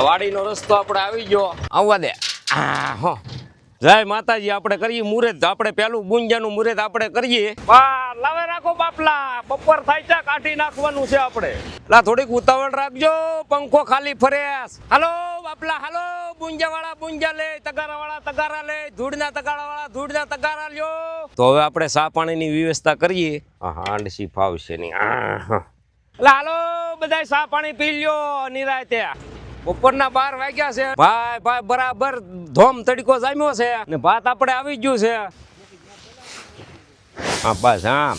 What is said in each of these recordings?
વાડીનો રસ્તો આપણે આવી ગયો. આવવા દે. આ હો. જય માતાજી આપણે કરીએ મુહૂર્ત આપણે પેલું ગુંજાનું મુહૂર્ત આપણે કરીએ. બા લાવે રાખો બાપલા. બપોર થાય છે કાઢી નાખવાનું છે આપણે. લા થોડીક ઉતાવળ રાખજો. પંખો ખાલી ફરેસ હાલો બાપલા હાલો. ગુંજા વાળા ગુંજા લે તગારા વાળા તગારા લે. ધૂળના તગારા વાળા ધૂળના તગારા લ્યો. તો હવે આપણે સા પાણીની વ્યવસ્થા કરીએ. હાંડસી ફાવશે નહીં. આ હા એટલે હાલો બધા સા પાણી પી લ્યો નિરાયતે બપોરના બાર વાગ્યા છે. ભાઈ ભાઈ, બરાબર ધોમ તડકો જામ્યો છે. ને ભાત આપણે આવી ગયું છે. હા, બસ, હા.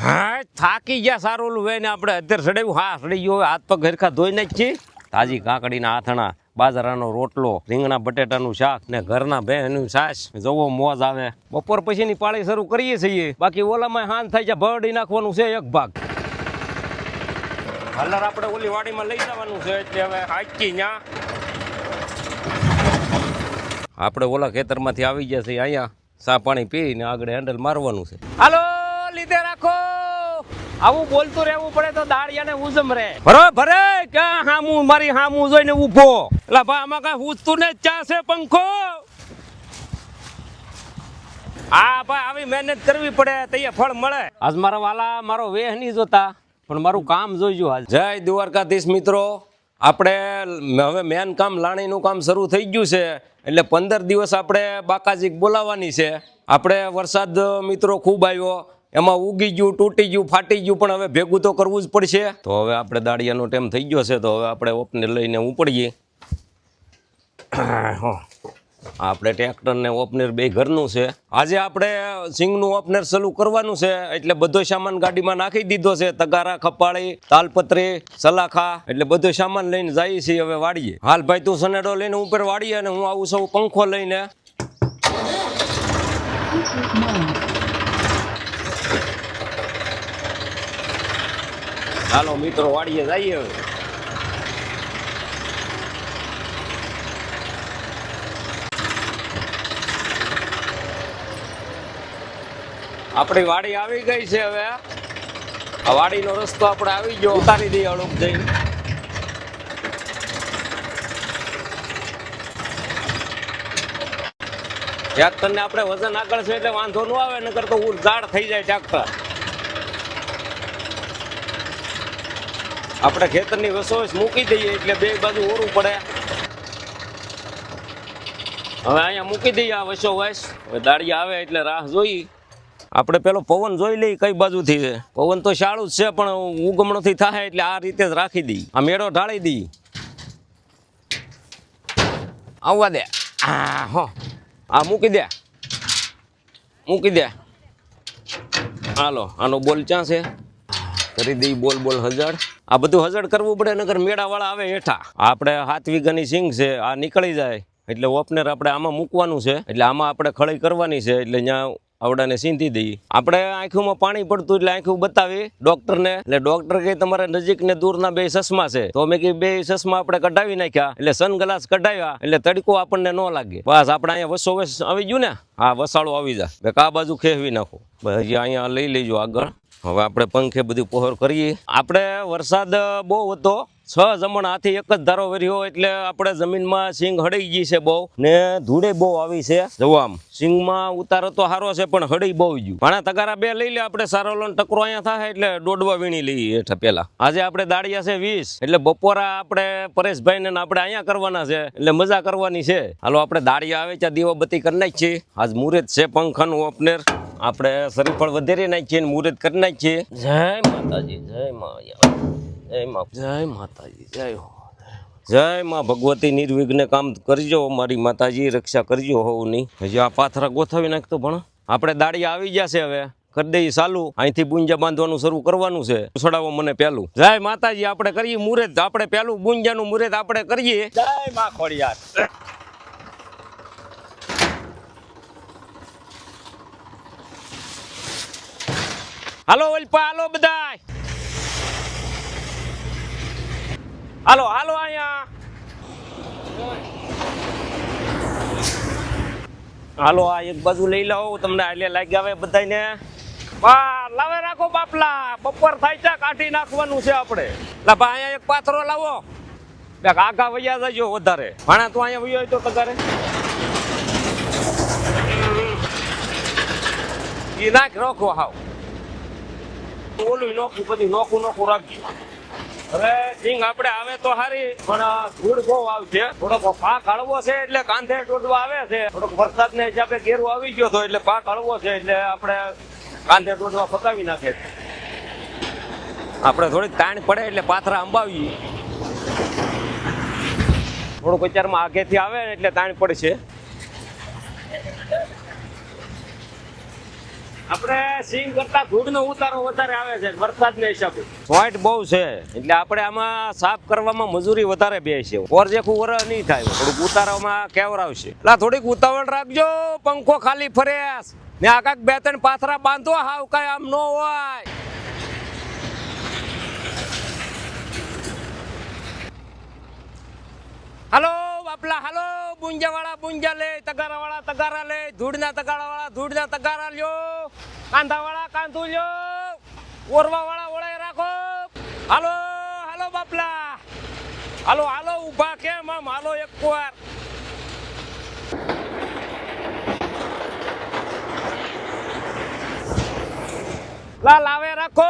હા, થાકી ગયા સારું ઓલું વેને આપણે. અત્યારે સડાવ્યું હા, સડી ગયો. હાથ પગ ઘરખા ધોઈ નાખી તાજી કાકડીના આથણા બાજરાનો રોટલો, રીંગણા બટેટાનું શાક ને ઘરના ભેંનું છાશ. જવો, મોજ આવે. બપોર પછીની પાળી શરૂ કરીએ છીએ. બાકી ઓલામાં હાન થાય છે, ભરડી નાખવાનું છે એક ભાગ. કલર આપણે ઓલી વાડીમાં લઈ જવાનું છે એટલે હવે હાચી ન્યા. આપણે ઓલા ખેતરમાંથી આવી ગયા છે અહીંયા સા પાણી પીને આગળ હેન્ડલ મારવાનું છે. હાલો લીધે રાખો. આવું બોલતું રહેવું પડે તો દાળિયાને ઉજમ રે ભરો ભરે ક્યાં હામું મારી હામું જોઈને ઊભો. એટલે ભાઈ આમાં કઈ ઉજતું ને ચા છે પંખો. હા ભાઈ આવી મહેનત કરવી પડે તૈયાર ફળ મળે. આજ મારા વાલા મારો વેહ નહીં જોતા. પણ મારું કામ જોઈજો હાલ. જય દ્વારકાધીશ મિત્રો. આપણે હવે મેન કામ લાણીનું કામ શરૂ થઈ ગયું છે. એટલે પંદર દિવસ આપણે બાકાજીક બોલાવવાની છે. આપણે વરસાદ મિત્રો ખૂબ આવ્યો. એમાં ઉગી ગયું, તૂટી ગયું, ફાટી ગયું, પણ હવે ભેગું તો કરવું જ પડશે. તો હવે આપણે દાળિયાનો ટાઈમ થઈ ગયો છે, તો હવે આપણે ઓપને લઈને ઉપડીએ. હા. આપણે ટ્રેક્ટર ને ઓપનર બે ઘરનું છે. આજે આપણે સિંગનું ઓપનર ચાલુ કરવાનું છે. એટલે બધો સામાન ગાડીમાં નાખી દીધો છે. તગારા, ખપાળી, તાલપત્રી, સલાખા, એટલે બધો સામાન લઈને જઈએ છીએ હવે વાડીએ. હાલ ભાઈ, તું સનેડો લઈને ઉપર વાડીએ અને હું આવું સૌ પંખો લઈને. હાલો મિત્રો, વાડીએ જઈએ હવે. આપણી વાડી આવી ગઈ છે હવે. આ વાડીનો રસ્તો આપણે આવી ગયો. ઉતારી દઈએ અડુક જઈને. ટ્રેક્ટરને આપણે વજન આગળ છે એટલે વાંધો ન આવે, નકર તો ઉર ઝાડ થઈ જાય ટ્રેક્ટર આપણે ખેતરની વસોસ મૂકી દઈએ એટલે બે બાજુ ઓરું પડે. હવે અહીંયા મૂકી દઈએ આ વસો હવે દાળી આવે એટલે રાહ જોઈ. આપણે પેલો પવન જોઈ લઈએ કઈ બાજુથી છે. પવન તો શાળું જ છે, પણ ઉગમણોથી થાય એટલે આ રીતે જ રાખી દઈ આ મેળો ઢાળી દઈ આવવા દે. આ, હો. આ મૂકી દે. મૂકી દે. હાલો, આનો બોલ ક્યાં છે? કરી દઈ બોલ બોલ હજાર આ બધું હજાર કરવું પડે નગર મેળાવાળા આવે હેઠા. આપણે હાથ વીઘાની સિંગ છે, આ નીકળી જાય. એટલે ઓપનર આપણે આમાં મૂકવાનું છે. એટલે આમાં આપણે ખળી કરવાની છે, એટલે ત્યાં આવડાને સીંધી દઈએ. આપણે આંખોમાં પાણી પડતું એટલે આંખું બતાવી ડોક્ટરને. એટલે ડોક્ટર કે તમારે નજીક ને દૂરના બે ચશ્મા છે. તો મેં કે બે ચશ્મા આપણે કઢાવી નાખ્યા. એટલે સનગ્લાસ કઢાવ્યા. એટલે તડકો આપણને ન લાગે. બસ આપણે અહીંયા વસો વસ આવી ગયું ને, હા, વસાળો આવી જાય. કા બાજુ ખેવી નાખો. અહીંયા લઈ લેજો આગળ. હવે આપણે પંખે બધું પહોર કરીએ. આપણે વરસાદ બહુ હતો. છ જમણ હાથી એક જ ધારો વર્યો એટલે આપણે જમીનમાં સિંગ હળી ગઈ છે બહુ. ને ધૂળે બહુ આવી છે. જવામ સિંગમાં ઉતારો તો સારો છે પણ હળી બહુ ગયું. ઘણા તગારા બે લઈ લે આપણે સારો લોન ટકરો અહીંયા થાય એટલે દોડવા વીણી લઈએ હેઠા પેલા આજે આપણે દાડિયા છે વીસ એટલે બપોરા આપણે પરેશભાઈ ને આપણે અહીંયા કરવાના છે એટલે મજા કરવાની છે. હાલો આપણે દાડિયા આવે ત્યાં દીવાબત્તી કરી નાખીએ. આજ મુહૂર્ત છે પંખાનું ઓપનેર આપણે શરીફળ વધારી નાખીએ ને મુહૂર્ત કરી નાખીએ. જય માતાજી જય મા જય મા જય માતાજી જય હો જય માં ભગવતી નિર્વિઘ્ને કામ કરજો મારી માતાજી રક્ષા કરજો હોવની હજી આ પાથરા ગોથવી નાખતો પણ. આપણે દાડી આવી જશે હવે. કરી દઈએ ચાલુ. અહીંથી ગુંજા બાંધવાનું શરૂ કરવાનું છે. છોડાવો મને પહેલું. જય માતાજી આપણે કરીએ મુહૂર્ત. આપણે પેલું ગુંજાનું મુહૂર્ત આપણે કરીએ. જય માં ખોડિયાર. હાલો ઓલપા હાલો બધાય. હાલો હાલો અહીંયા. હાલો, આ એક બાજુ લઈ લાવો તમને આલે લાગી આવે બધાને બા લાવે રાખો બાપલા, બપોર થાય છે, કાઢી નાખવાનું છે આપણે. લા બા અહીંયા એક પાથરો લાવો. બે આગા વૈયા જજો વધારે. ભાણા, તું અહીંયા વૈયો તો તગારે એ નાખ રાખો હાવ. ઓલું નોખું, પછી નોખું નોખું રાખજો. હવે સિંગ આપણે આવે તો હારી, પણ ધૂળ બહુ આવશે. થોડોક પાક હળવો છે એટલે કાંધે ટોટવા આવે છે. થોડોક વરસાદને હિસાબે ઘેરું આવી ગયો તો એટલે પાક હળવો છે એટલે આપણે કાંધે ટોટવા પતાવી નાખે. આપણે થોડીક તાણ પડે એટલે પાથરા અંબાવીએ. થોડુંક અત્યારમાં આગેથી આવે એટલે તાણ પડશે. આપણે સિંગ કરતા ધૂળનો ઉતારો વધારે આવે છે વરસાદને હિસાબે. પોઈન્ટ બહુ છે. એટલે આપણે આમાં સાફ કરવામાં મજૂરી વધારે બે છે. ઓર વર નહીં થાય, થોડુંક ઉતારવામાં કેવર આવશે. એટલે થોડીક ઉતાવળ રાખજો, પંખો ખાલી ફરેસ ને આ બે ત્રણ પાથરા બાંધો, હાવ કાંઈ આમ ન હોય. હાલો બાપલા હાલો બુંજા વાળા બુંજા લે તગારા વાળા તગારા લે, ધૂળના તગારા વાળા ધૂળના તગારા લ્યો. કાંધા વાળા કાંધું લ્યો. ઓરવા વાળા ઓળાય રાખો. હાલો હાલો બાપલા. હાલો હાલો, ઊભા કેમ આમ? હાલો એક વાર લા, લાવે રાખો.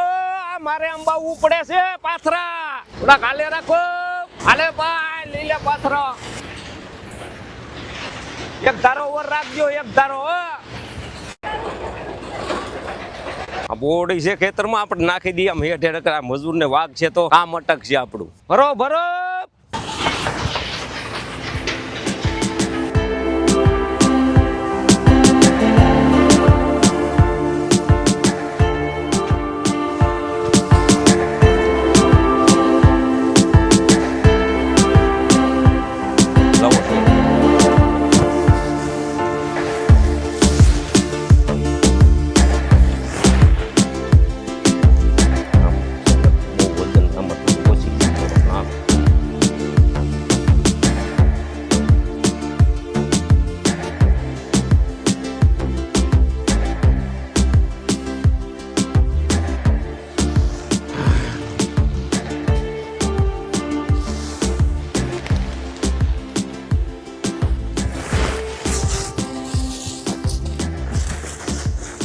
આ મારે અંબા પડે છે પાથરા. થોડા કાલે રાખો. હાલે ભાઈ લીલે પાથરો. એક ધારો ઓવર રાખજો, એક ધારો આ બોડી છે ખેતરમાં, આપણે નાખી દઈએ આમ હેઠ હેઠ મજૂર ને વાઘ છે તો કામ અટકશે આપણું. ભરો ભરો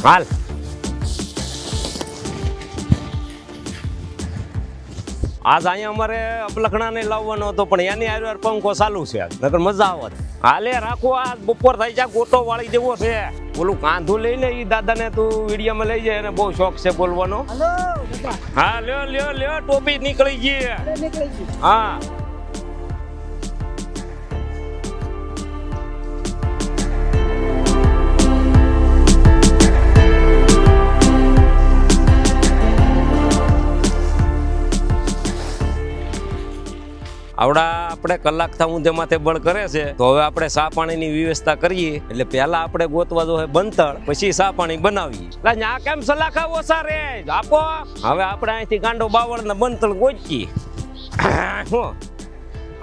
હાલ આજ અહીંયા અમારે અપલખણાને લાવવાનો હતો પણ એની હારે પંખો ચાલુ છે. નકર મજા આવત હાલે રાખો આ બપોર થઈ જાય ગોટો વાળી જેવો છે. પેલું કાંધું લઈ લે ઈ દાદાને તું વિડીયોમાં લઈ જાય એને બહુ શોખ છે બોલવાનો. હા લ્યો લ્યો લ્યો ટોપી નીકળી ગઈ. હા. આવડા આપણે કલાક થવું ઊંધે માથે બળ કરે છે તો હવે આપણે સા પાણીની વ્યવસ્થા કરીએ. એટલે પહેલા આપણે ગોતવા જોઈએ બંતળ પછી સા પાણી બનાવીએ. આ કેમ સલાખા ઓછા રે? આપો. હવે આપણે અહીંથી ગાંડો બાવળ ને બંતળ ગોચીએ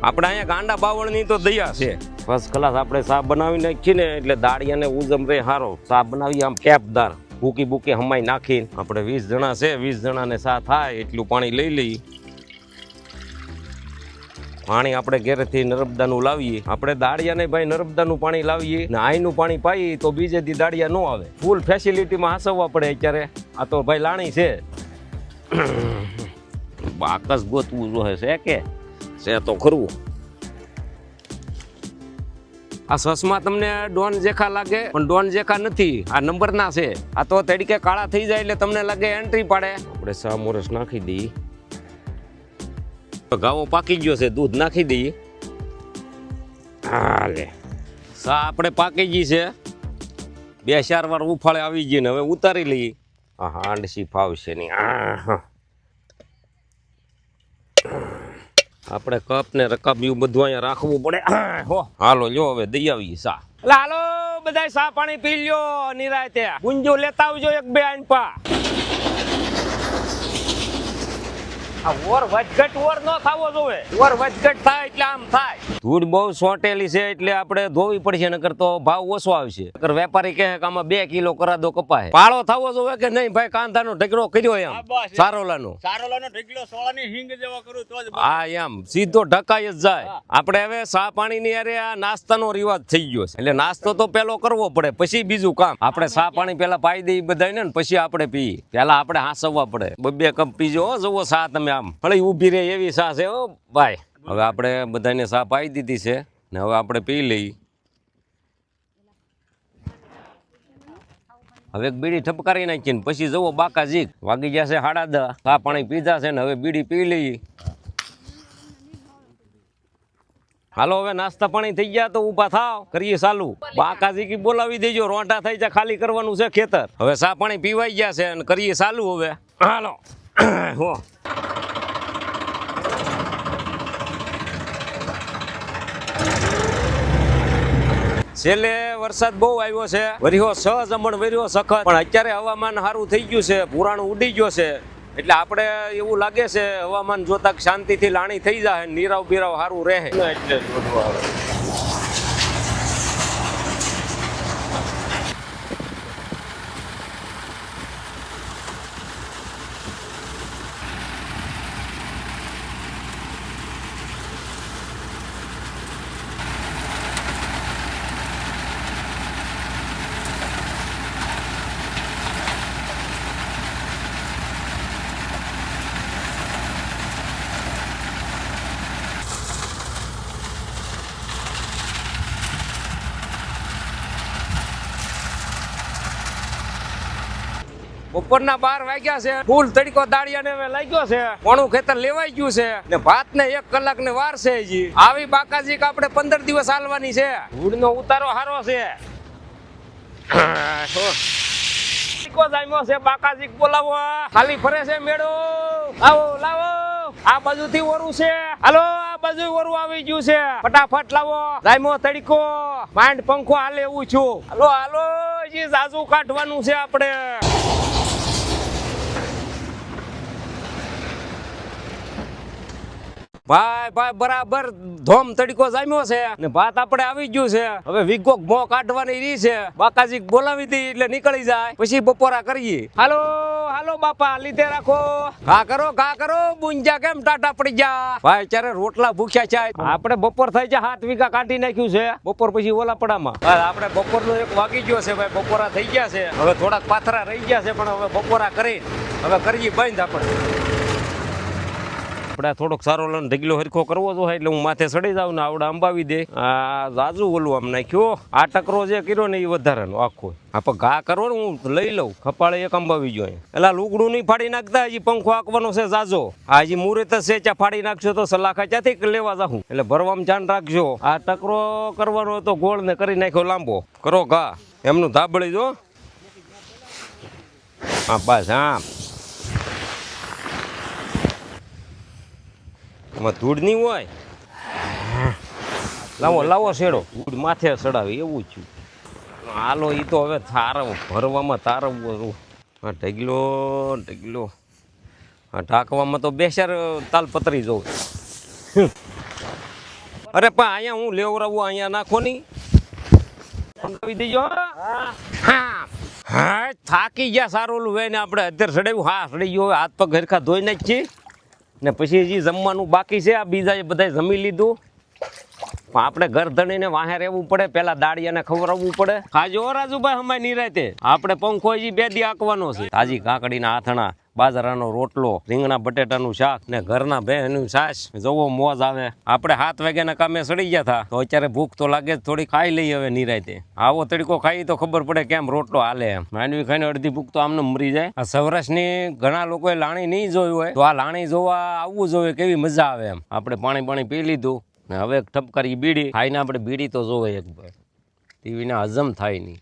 આપણે અહીંયા ગાંડા બાવળની તો દયા છે. ફર્સ્ટ ક્લાસ આપણે સાપ બનાવી નાખીએ ને એટલે દાળિયાને ઉજમ રે હારો. સાપ બનાવી આમ કેપદાર ભૂકી બૂકી હમાઈ નાખીને આપણે વીસ જણા છે વીસ જણાને સા થાય એટલું પાણી લઈ લઈએ. પાણી આપણે ઘેરેથી નર્મદાનું લાવીએ. આપણે દાળિયા ને ભાઈ નર્મદાનું પાણી લાવીએ ને આઈનું પાણી પાઈએ તો બીજે દી દાળિયા ન આવે. ફૂલ ફેસિલિટીમાં હાસવવા પડે અત્યારે. આ તો ભાઈ લાણી છે. બાકસ ગોતવું જોઈએ છે કે? છે તો ખરું. આ સસમાં તમને ડોન જેખા લાગે, પણ ડોન જેખા નથી. આ નંબરના છે. આ તો તડીકે કાળા થઈ જાય એટલે તમને લાગે એન્ટ્રી પાડે. આપણે સા મોરસ નાખી દઈએ. ઘાવો પાકી ગયો છે દૂધ નાખી દઈએ. હાલે. સા આપણે પાકી ગઈ છે. બે ચાર વાર ઉફાળે આવી ગઈ ને હવે ઉતારી લઈએ. હા હાંડસી ફાવશે નહીં. આપણે કપ ને રકાબ્યું બધું અહીંયા રાખવું પડે. હો. હાલો લ્યો હવે દઈ આવીએ સા. એટલે હાલો બધા સા પાણી પી લ્યો નિરાયતે. ગુંજો લેતા આવજો એક બે આઈન પા. આ ઓર વધઘટ ઓર ન થાવો જોવે. ઓર વધઘટ થાય એટલે આમ થાય. ધૂળ બહુ સોટેલી છે એટલે આપણે ધોવી પડશે નકર તો ભાવ ઓછો આવશે. નકર વેપારી કહે કે આમાં બે કિલો કરા દો કપાય પાળો થવો જોવે કે નહીં ભાઈ કાંતાનો ઢગલો કર્યો એમ. હા. સારોલાનો. સારોલાનો ઢગલો સોળાની હિંગ જેવો કરું તો જ બસ. એમ. સીધો ઢકાઈ જ જાય. આપણે હવે સા પાણીની અરે આ નાસ્તાનો રિવાજ થઈ ગયો છે. એટલે નાસ્તો તો પેલો કરવો પડે પછી બીજું કામ. આપણે સા પાણી પેલા પાઈ દઈ બધાને ને પછી આપણે પી પેલા આપણે હાંસવવા પડે. બબે કપ પીજો હો જુઓ સા તમે આમ. ભલે ઊભી રહે એવી સા છે હો, ભાઈ. હવે આપણે બધાને સા પાઈ દીધી છે ને હવે આપણે પી લઈ. હવે બીડી ઠપકારી નાખી ને પછી જવો બાકાજી. વાગી જશે હાડા દા આ પાણી પીધા છે ને હવે બીડી પી લઈ. હાલો, હવે નાસ્તા પાણી થઈ ગયા તો ઊભા થાવ. કરીએ ચાલુ. બાકાજી કી બોલાવી દેજો. રોંટા થઈ જાય ખાલી કરવાનું છે ખેતર. હવે સા પાણી પીવાઈ ગયા છે અને કરીએ ચાલુ હવે. હાલો. હો છેલ્લે વરસાદ બહુ આવ્યો છે. વરિયો સ જમણ વર્યો સખત. પણ અત્યારે હવામાન સારું થઈ ગયું છે. પુરાણું ઉડી ગયો છે. એટલે આપણે એવું લાગે છે હવામાન જોતા શાંતિથી લાણી થઈ જાય નીરાવ બીરાવ સારું રહે. એટલે બપોરના બાર વાગ્યા છે. ફૂલ તડકો દાળિયાને હવે લાગ્યો છે. ઘણું ખેતર લેવાઈ ગયું છે. ને ભાત ને એક કલાક ને વાર છે હજી. આવી બાકાજી કે આપણે પંદર દિવસ હાલવાની છે. ધૂળનો ઉતારો હારો છે. છે બાકાજી બોલાવો. ખાલી ફરે છે મેળો. આવો લાવો. આ બાજુથી ઓરું છે. હાલો આ બાજુ ઓરું આવી ગયું છે. ફટાફટ લાવો. જામ્યો તડકો. માંડ પંખો હાલે એવું છું. હાલો હાલો જાજુ કાઢવાનું છે આપણે. ભાઈ ભાઈ, બરાબર, ધોમ તડકો જામ્યો છે ને ભાત આપણે આવી ગયું છે. હવે વિગો મો કાઢવાની રી છે. બાકાજી બોલાવી દી એટલે નીકળી જાય. પછી બપોરા કરીએ. હાલો હાલો બાપા, લીધે રાખો. ઘા કરો ઘા કરો, બુંજા કેમ ટાટા પડી જા ભાઈ ત્યારે રોટલા ભૂખ્યા છે. આપણે બપોર થઈ જાય, હાથ વીઘા કાઢી નાખ્યું છે. બપોર પછી ઓલા પડામાં આપણે બપોરનો એક વાગી ગયો છે ભાઈ, બપોરા થઈ ગયા છે. હવે થોડાક પાથરા રહી ગયા છે, પણ હવે બપોરા કરી. હવે કરીએ, બંધ આપણે. આપણે થોડોક સારો લઈને ઢગલો હરખો કરવો તો એટલે હું માથે સડી જાઉં ને આવડે અંબાવી દે. આ જાજુ ઓલું આમ નાખ્યો આ ટકરો જે કર્યો ને એ વધારાનો, આખો. આપણે ઘા કરો ને હું લઈ લઉં, ખપાળે એક અંબાવી જોઈએ એટલે લુગડું નહીં ફાડી નાખતા, હજી પંખો આંકવાનો છે જાજો. આ હજી મુહૂર્ત છે, ચા ફાડી નાખશો તો સલાખા ચાથી લેવા જાઉં એટલે ભરવામાં જાણ રાખજો. આ ટકરો કરવાનો હતો, ગોળ ને કરી નાખ્યો લાંબો. કરો ઘા. એમનું ધાબળી જો. હા, બસ હા એમાં ધૂળ નહીં હોય? લાવો લાવો શેડો. ધૂળ માથે ચડાવે, એવું થયું હાલો એ તો હવે તારવ ભરવામાં તારવવું હા ઢગલો ઢગલો. હા ઢાંકવામાં તો બેસાર તાલપત્રી જવું અરે પણ અહીંયા હું લેવરાવું, અહીંયા નાખો નહીં. થાકી ગયા સારું ઓલું હોય ને આપણે અત્યારે ચડાવ્યું. હા, ચડી ગયો હાથ પગ ઘરખા ધોઈ નાખીએ. ને પછી હજી જમવાનું બાકી છે. આ બીજા બધા જમી લીધું. પણ આપણે ઘર ધણીને વાહે રહેવું પડે, પેલા દાળિયાને ખવડાવવું પડે. ખાજો હો રાજુભાઈ હમાય નિરાતે. આપણે પંખો હજી બે દી આંકવાનો છે. તાજી કાકડીના આથણા બાજરાનો રોટલો, રીંગણા બટેટાનું શાક ને ઘરના ભેંનું છાશ. જોવો, મોજ આવે. આપણે સાત વાગ્યાના કામે સડી ગયા હતા. તો અત્યારે ભૂખ તો લાગે થોડી ખાઈ લઈએ હવે નિરાયતે. આવો તડકો ખાઈ તો ખબર પડે કેમ રોટલો હાલે એમ. માંડવી ખાઈને અડધી ભૂખ તો આમને મરી જાય. આ સૌરાષ્ટ્રની ઘણા લોકોએ લાણી નહીં જોયું હોય. તો આ લાણી જોવા આવવું જોઈએ, કેવી મજા આવે એમ. આપણે પાણી પાણી પી લીધું ને હવે એક ઠપકારી બીડી. ખાઈને આપણે બીડી તો જોવે એક ટીવીને હજમ થાય નહીં.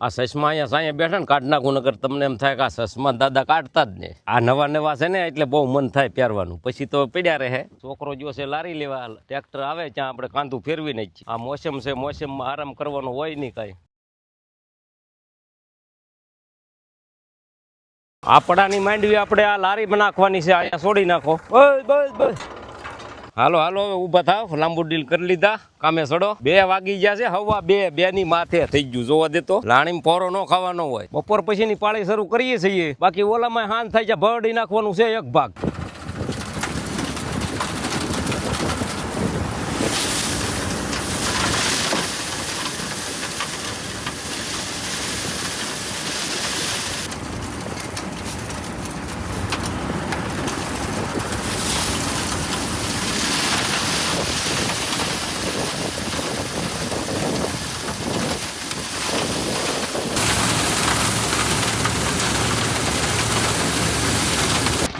આ સસમા અહીંયા સાંયા બેઠા ને કાઢ નાખું નગર તમને એમ થાય કે આ સસમા દાદા કાઢતા જ ને. આ નવા નવા છે ને, એટલે બહુ મન થાય પહેરવાનું. પછી તો પડ્યા રહે. છોકરો જો છે, લારી લેવા ટ્રેક્ટર આવે ત્યાં આપણે કાંદું ફેરવી નાખીએ આ મોસમ છે, મોસમમાં આરામ કરવાનો હોય નહીં કાંઈ. આપણાની માંડવી આપણે આ લારીમાં નાખવાની છે, અહીંયા છોડી નાખો. બસ બસ બસ. હાલો હાલો, હવે ઊભા થાવ. લાંબુ ડીલ કરી લીધા. કામે સડો. બે વાગી ગયા છે, હવા બે બે ની માથે થઈ ગયું, જોવા દેતો લાણી પોરો ન ખાવાનો હોય. બપોર પછી ની પાળી શરૂ કરીએ છીએ. બાકી ઓલામાં હાન થાય છે, ભરડી નાખવાનું છે એક ભાગ.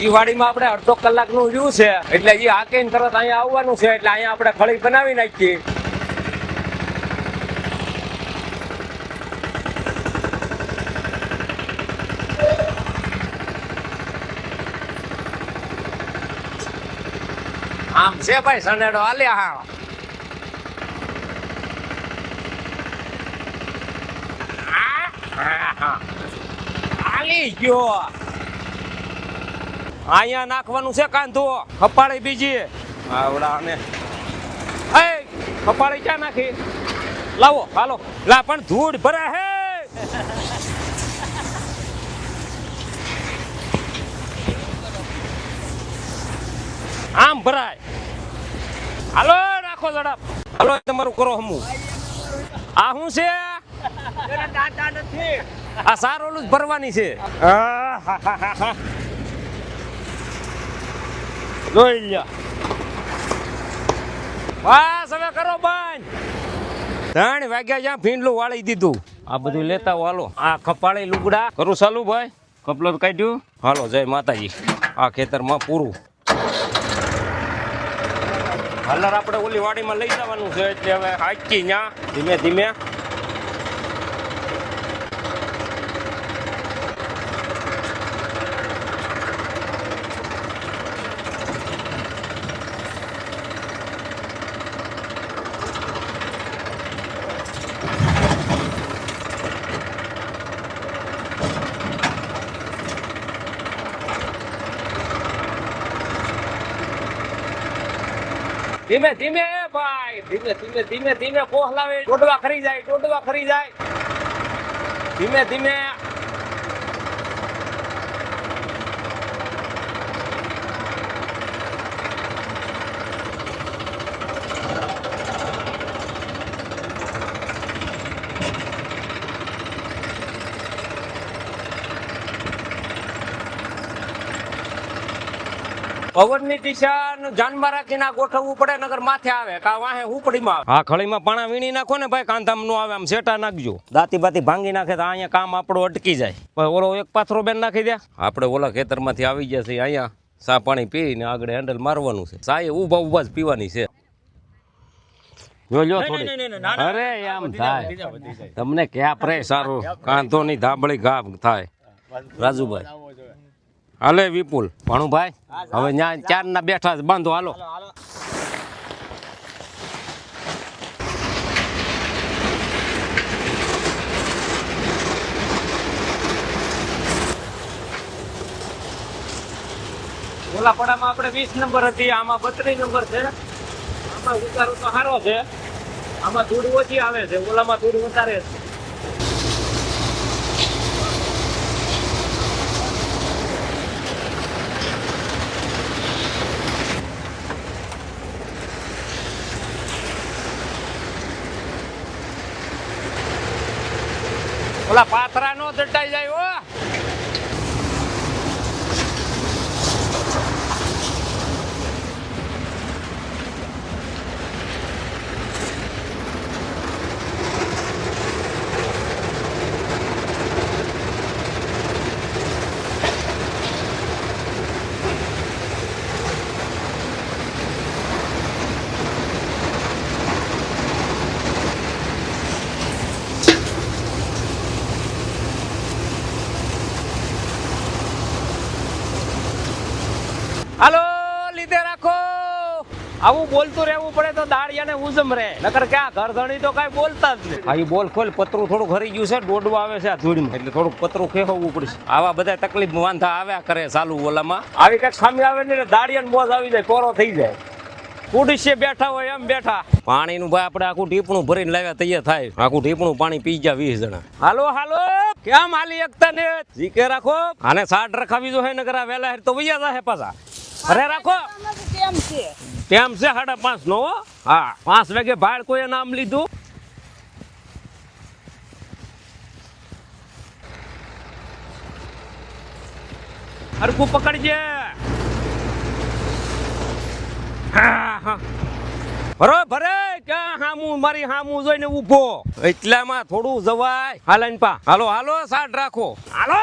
ઈ વાડીમાં આપણે અડધો કલાકનું વ્યૂ છે, એટલે એ હાકીને તરત અહીંયા આવવાનું છે, એટલે અહીંયા આપણે ખળી બનાવી નાખીએ. આમ છે ભાઈ સનેડો હાલ્યા હા હાલી ગયો. અહીંયા નાખવાનું છે કાંધો. કપાળી બીજી. આવડા ને એ કપાળી ક્યાં નાખી? લાવો હાલો. લા પણ ધૂળ ભરા હે. આમ ભરાય. હાલો રાખો ઝડપ. હાલો તમારું કરો હમું. આ શું છે? આ સાર ઓલું જ ભરવાની છે. આહાહાહા. જોઈ લ્યો. બસ હવે કરો બંધ. ત્રણ વાગ્યા જ્યાં ભીંડલું વાળી દીધું. આ બધું લેતા વાલો આ કપાળી લુગડા. કરું ચાલુ ભાઈ? કપલો કાઢ્યું? હાલો જય માતાજી. આ ખેતરમાં પૂરું. હાલર આપણે ઓલી વાડીમાં લઈ જવાનું છે એટલે હવે હાચી ન્યા ધીમે ધીમે. ધીમે ધીમે, ભાઈ, ધીમે ધીમે ધીમે ધીમે કોહલાવે ટોટવા ખરી જાય, ટોટવા ખરી જાય. ધીમે ધીમે. પવનની દિશા જાનમાં રાખીને ગોઠવવું પડે નગર માથે આવે કા વાહે ઉપડીમાં હા ખળીમાં પાણા વીણી નાખો ને ભાઈ કાંધામ નો આવે આમ સેટા નાખજો. દાંતી બાતી ભાંગી નાખે તો અહીંયા કામ આપણું અટકી જાય. ઓલો એક પાથરો બેન નાખી દે. આપણે ઓલા ખેતરમાંથી આવી ગયા છે અહીંયા સા પાણી પીને આગળ હેન્ડલ મારવાનું છે. સાએ ઊભા ઊભા જ પીવાની છે. જો લ્યો ના, થોડી અરે વધી થાય. તમને ક્યાં પ્રે સારું? કાંધો ની ધાબળી ઘા થાય. રાજુભાઈ. હાલે વિપુલ. ભાઈ હવે ત્યાં ચાર ના બેઠા છે. બાંધો હાલો. હાલો, હાલો. ઓલા પડામાં આપણે વીસ નંબર હતી. આમાં બત્રીસ નંબર છે. આમાં ઉતારો તો સારો છે. આમાં ધૂળ ઓછી આવે છે. ઓલામાં ધૂળ વધારે છે. ઓલા પાથરા નો દટાઈ જાય હો હાલો લીધે રાખો આવું બોલતું રહેવું પડે તો દાળિયાને ઉજમ રહે. નકર ક્યાં ઘર ધણી તો કઈ બોલતા જ નહીં. આ ઈ બોલ ખોલ પતરું થોડું ખરી ગયું છે દોડવા આવે છે આ ધૂળમાં. એટલે થોડુંક પતરું ખેહવવું પડશે. આવા બધા તકલીફ વાંધા આવ્યા કરે ચાલુ ઓલામાં. આવી કંઈક ખામી આવે ને દાળિયાને બોજ આવી જાય કોરો થઈ જાય. કુડીસે બેઠા હોય એમ બેઠા. પાણીનું ભાઈ આપણે આખું ટીપણું ભરીને લાવ્યા તૈયાર થાય. આખું ટીપણું પાણી પી ગયા વીસ જણા. હાલો હાલો. કેમ હાલી એકતા ને? જીકે રાખો. આને સાઠ રખાવી જો હે નગર આ વેલા તો વૈયા જાહે પાછા. અરે રાખો. કેમ છે? કેમ છે સાડા પાંચ નો હા? પાંચ વાગે ભાડ કોઈએ નામ લીધું. હરકું પકડજે. હા, હા. ભરો ભરે ક્યાં હામું મારી હામું જોઈને ઊભો. એટલામાં થોડું જવાય. હાલાઈન પા હાલો હાલો સાઠ રાખો. હાલો.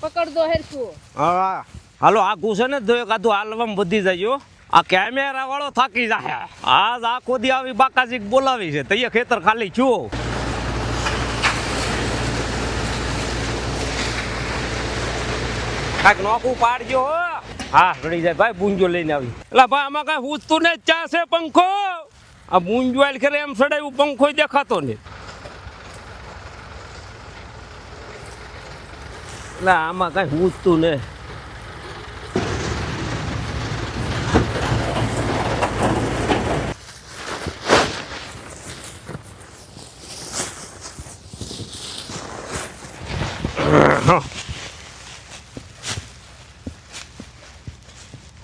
પકડ દો હેરખું. હા. હાલો, આ છે ને એક કાધું હાલવામાં વધી જાય આ કેમેરા વાળો થાકી જાય આજ આખો દી આવી બાકાજી બોલાવી છે. તૈયાર ખેતર ખાલી છું કાંઈક નોખું પાડજો હા. રડી જાય. ભાઈ, બુંજો લઈને આવી. એટલે ભાઈ, આમાં કાંઈ હુજતું ને ચા છે પંખો? આ બુંજો આલ ખેરે એમ સડાયું, પંખો દેખાતો ને એટલે આમાં કાંઈ હુજતું ને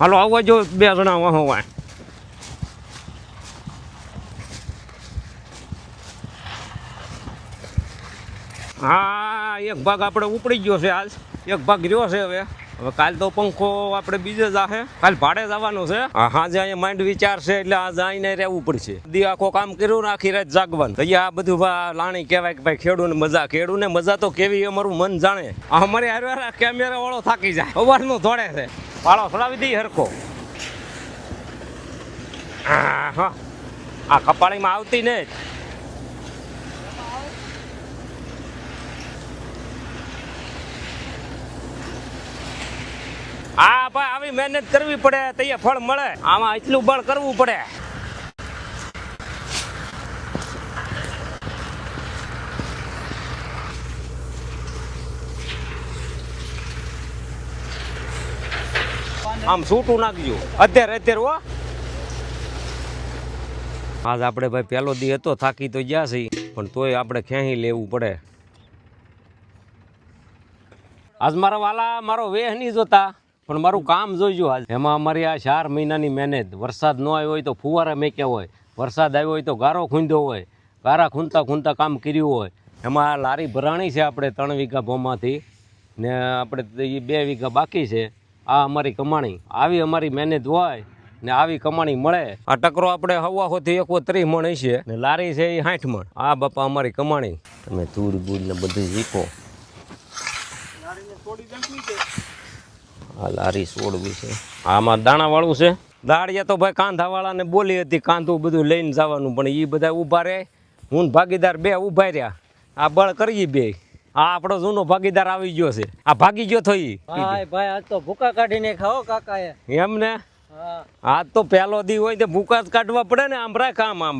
હાલો આવવા જો બે જણા વાહ. વાય હા, એક ભાગ આપણે ઉપડી ગયો છે આજ એક ભાગ રહ્યો છે હવે. હવે કાલ તો પંખો આપણે બીજે જાહે કાલ ભાડે જવાનો છે. હાજે અહીંયા માઇન્ડ વિચાર છે, એટલે આજે જઈને રહેવું પડશે. દી આખો કામ કર્યું ને આખી રાત જાગવાનું. તો આ બધું ભા લાણી કહેવાય કે ભાઈ ખેડૂને મજા ખેડૂને મજા તો કેવી અમારું મન જાણે. આ અમારી હારવાર કેમેરા વાળો થાકી જાય. અવારનું દોડે છે. પાળો સડાવી દઈ હરખો. આ હા આ કપાળીમાં આવતી ને જ હા ભાઈ આવી મહેનત કરવી પડે તૈયાર ફળ મળે. આમાં એટલું બળ કરવું પડે. આમ છૂટું નાખજો. અત્યારે અત્યારે હો. આજ આપણે ભાઈ પહેલો દી હતો, થાકી તો ગયા છે. પણ તોય આપણે ક્યાંય લેવું પડે. આજ મારા વાલા, મારો વેહ નહીં જોતા. પણ મારું કામ જોઈજો હાલ. એમાં અમારી આ ચાર મહિનાની મહેનત. વરસાદ ન આવ્યો હોય તો ફુવારા મેક્યા હોય. વરસાદ આવ્યો હોય તો ગારો ખૂંદ્યો હોય. ગારા ખૂંદતા ખૂંદતા કામ કર્યું હોય. એમાં આ લારી ભરાણી છે આપણે ત્રણ વીઘા ભોમાંથી. ને આપણે એ બે વીઘા બાકી છે. આ અમારી કમાણી. આવી અમારી મહેનત હોય ને આવી કમાણી મળે. આ ટકરો આપણે હવા હોતી એકવો ત્રીસ મણ છે ને લારી છે એ સાઠ મણ. આ બાપા અમારી કમાણી. તમે ધૂળ ગુડ ને બધું શીખો આ લારી સોડવી છે. આમાં દાણાવાળું છે? દાળિયા તો ભાઈ કાંધાવાળાને બોલી હતી કાંધું બધું લઈને જવાનું પણ એ બધા ઊભા રહે. હું ભાગીદાર બે ઊભા રહ્યા. આ બળ કરીએ બે. આ આપણો જૂનો ભાગીદાર આવી ગયો છે. આ ભાગી ગયો થઈ ભાઈ ભાઈ આજ તો ભૂકા કાઢીને ખાઓ કાકા એમ ને આજ આ તો પહેલો દી હોય તો ભૂકા જ કાઢવા પડે ને આમ રાખ આમ આમ.